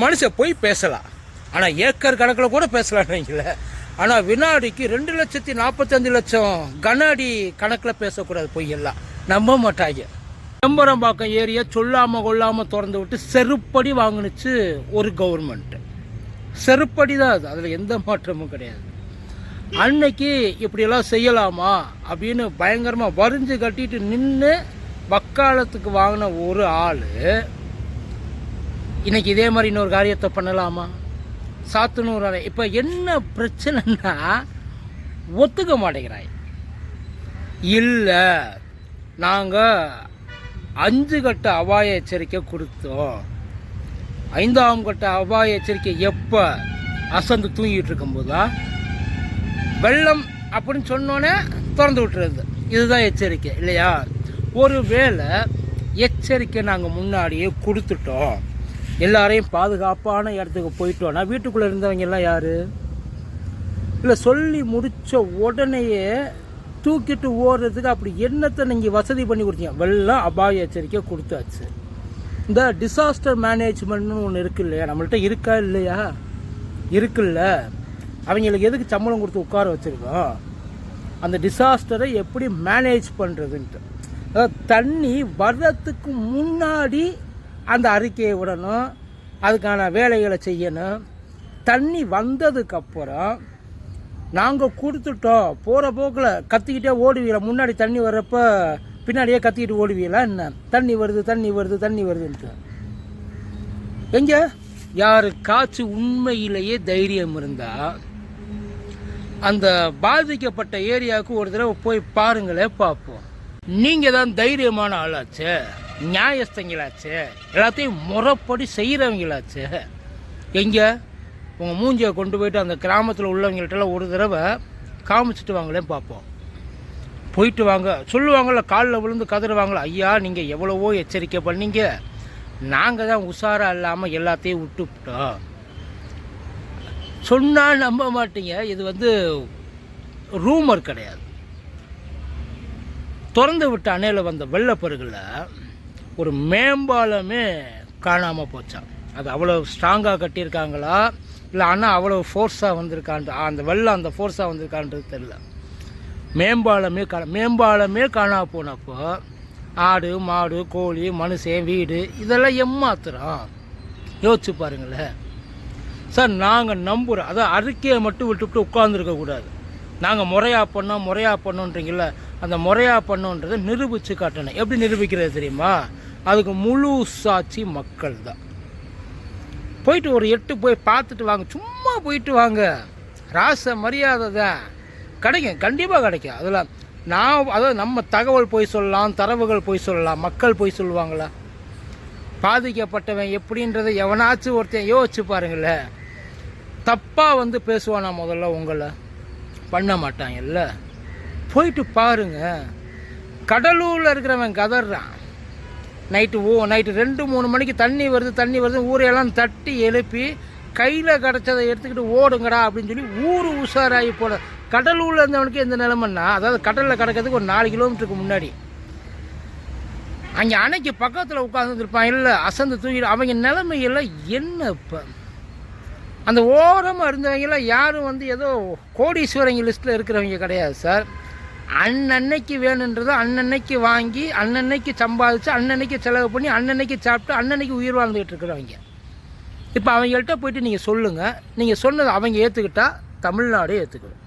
மனுஷன் போய் பேசலாம். ஆனால் ஏக்கர் கணக்கில் கூட பேசலாம் நீங்கள ஆனால் வினாடிக்கு ரெண்டு லட்சத்தி நாற்பத்தஞ்சு லட்சம் கன அடி கணக்கில் பேசக்கூடாது பொய் எல்லாம் நம்ப மாட்டாங்க. செம்பரம்பாக்கம் ஏரியா சொல்லாமல் கொள்ளாமல் திறந்து விட்டு செருப்படி வாங்கினுச்சு ஒரு கவர்மெண்ட்டு செருப்படி தான் அது. அதில் எந்த மாற்றமும் கிடையாது. அன்னைக்கு இப்படியெல்லாம் செய்யலாமா அப்படின்னு பயங்கரமாக வரிஞ்சு கட்டிட்டு நின்று வக்காலத்துக்கு வாங்கின ஒரு ஆள் இன்றைக்கி இதே மாதிரி இன்னொரு காரியத்தை பண்ணலாமா? சாத்தனூர் இப்போ என்ன பிரச்சனைன்னா ஒத்துக்க மாட்டேங்கிறாய். இல்லை நாங்கள் அஞ்சு கட்ட அபாய எச்சரிக்கை கொடுத்தோம். ஐந்தாம் கட்ட அபாய எச்சரிக்கை எப்போ அசந்து தூங்கிட்டு இருக்கும்போதா? வெள்ளம் அப்படின்னு சொன்னோன்னே திறந்து விட்டுறது. இதுதான் எச்சரிக்கை இல்லையா? ஒருவேளை எச்சரிக்கை நாங்கள் முன்னாடியே கொடுத்துட்டோம். எல்லாரையும் பாதுகாப்பான இடத்துக்கு போயிட்டோன்னா வீட்டுக்குள்ளே இருந்தவங்க எல்லாம் யார்? இல்லை சொல்லி முடித்த உடனேயே தூக்கிட்டு ஓடுறதுக்கு அப்படி என்னத்தை நீங்கள் வசதி பண்ணி கொடுத்தீங்க? வெள்ளம் அபாய எச்சரிக்கை கொடுத்தாச்சு. இந்த டிசாஸ்டர் மேனேஜ்மெண்ட்னு ஒன்று இருக்கு இல்லையா? நம்மள்ட்ட இருக்கா இல்லையா? இருக்குல்ல. அவங்களுக்கு எதுக்கு சம்பளம் கொடுத்து உட்கார வச்சுருக்கோம்? அந்த டிசாஸ்டரை எப்படி மேனேஜ் பண்ணுறதுன்ட்டு அதாவது தண்ணி வர்றதுக்கு முன்னாடி அந்த அறிக்கையை விடணும் அதுக்கான வேலைகளை செய்யணும். தண்ணி வந்ததுக்கப்புறம் நாங்கள் கொடுத்துட்டோம். போகிற போக்கில் கத்திக்கிட்டே ஓடுவீங்களா? முன்னாடி தண்ணி வர்றப்போ பின்னாடியே கத்திக்கிட்டு ஓடுவீங்களா என்ன? தண்ணி வருது தண்ணி வருது தண்ணி வருதுன்ட்டு. எங்கே? யார் காய்ச்சி உண்மையிலேயே தைரியம் இருந்தால் அந்த பாதிக்கப்பட்ட ஏரியாவுக்கு ஒரு தடவை போய் பாருங்களே பார்ப்போம். நீங்கள் தான் தைரியமான ஆளாச்சே. நியாயஸ்தங்களாச்சே. எல்லாத்தையும் முறைப்படி செய்கிறவங்களாச்சே எங்கே? உங்கள் மூஞ்சியை கொண்டு போயிட்டு அந்த கிராமத்தில் உள்ளவங்கள்ட்டலாம் ஒரு தடவை காமிச்சிட்டு வாங்களேன் பார்ப்போம் போயிட்டு வாங்க. சொல்லுவாங்கள்ல காலில் விழுந்து கதறுவாங்களா. ஐயா நீங்கள் எவ்வளவோ எச்சரிக்கை பண்ணீங்க. நாங்கள் தான் உஷாராக இல்லாமல் எல்லாத்தையும் விட்டுவிட்டோம் சொன்னால் நம்ப மாட்டீங்க. இது வந்து ரூமர் கிடையாது. திறந்து விட்ட அணையில் வந்த வெள்ளப்பருகளை ஒரு மேம்பாலமே காணாமல் போச்சான் அது அவ்வளோ ஸ்ட்ராங்காக கட்டியிருக்காங்களா? இல்லை ஆனால் அவ்வளோ ஃபோர்ஸாக வந்திருக்கான் அந்த வெள்ளம் அந்த ஃபோர்ஸாக வந்திருக்கான்றது தெரில மேம்பாலமே கா மேம்பாலமே காணாமல் போனப்போ ஆடு மாடு கோழி மனுஷன் வீடு இதெல்லாம் எம்மாத்திரம் யோசிச்சு பாருங்களேன். சார் நாங்கள் நம்புகிறோம் அதான் அறிக்கையை மட்டும் விட்டுவிட்டு உட்காந்துருக்கக்கூடாது நாங்கள் முறையாக பண்ணோம் முறையாக பண்ணோன்றீங்கள அந்த முறையாக பண்ணோன்றதை நிரூபித்து காட்டணும். எப்படி நிரூபிக்கிறது தெரியுமா? அதுக்கு முழு சாட்சி மக்கள் தான் போயிட்டு ஒரு எட்டு போய் பார்த்துட்டு வாங்க. சும்மா போயிட்டு வாங்க. ராச மரியாதை தான். கிடைக்கும் கண்டிப்பாக கிடைக்கும். அதில் நான் அதாவது நம்ம தகவல் போய் சொல்லலாம் தரவுகள் போய் சொல்லலாம் மக்கள் போய் சொல்லுவாங்களா? பாதிக்கப்பட்டவன் எப்படின்றத எவனாச்சும் ஒருத்தன் யோசிச்சு பாருங்களேன் தப்பாக வந்து பேசுவானா முதல்ல உங்களை? பண்ண மாட்டாங்கல்ல போயிட்டு பாருங்க. கடலூரில் இருக்கிறவன் கதறான். நைட்டு ஓ நைட்டு ரெண்டு மூணு மணிக்கு தண்ணி வருது தண்ணி வருது ஊரையெல்லாம் தட்டி எழுப்பி கையில் கிடச்சதை எடுத்துக்கிட்டு ஓடுங்கடா அப்படின்னு சொல்லி ஊர் உஷாராகி போல கடலூரில் இருந்தவனுக்கு எந்த நிலமைன்னா அதாவது கடலில் கிடக்கிறதுக்கு ஒரு நாலு கிலோமீட்டருக்கு முன்னாடி. அங்கே அணைக்கு பக்கத்தில் உட்காந்துருப்பான் இல்லை அசந்து தூங்கிட்டு அவங்க நிலைமையெல்லாம் என்ன இப்போ? அந்த ஓரமாக இருந்தவங்களாம் யாரும் வந்து ஏதோ கோடீஸ்வரங்க லிஸ்ட்டில் இருக்கிறவங்க கிடையாது சார் அன்னன்னைக்கு வேணுன்றதை அன்னன்னைக்கு வாங்கி அன்னன்னைக்கு சம்பாதிச்சு அன்னன்னைக்கு செலவு பண்ணி அன்னன்னைக்கு சாப்பிட்டு அன்னன்னைக்கு உயிர் வாழ்ந்துகிட்டு இருக்கிறவங்க. இப்போ அவங்கள்ட்ட போயிட்டு நீங்கள் சொல்லுங்கள் நீங்கள் சொன்னதை அவங்க ஏற்றுக்கிட்டா தமிழ்நாடே ஏற்றுக்கணும்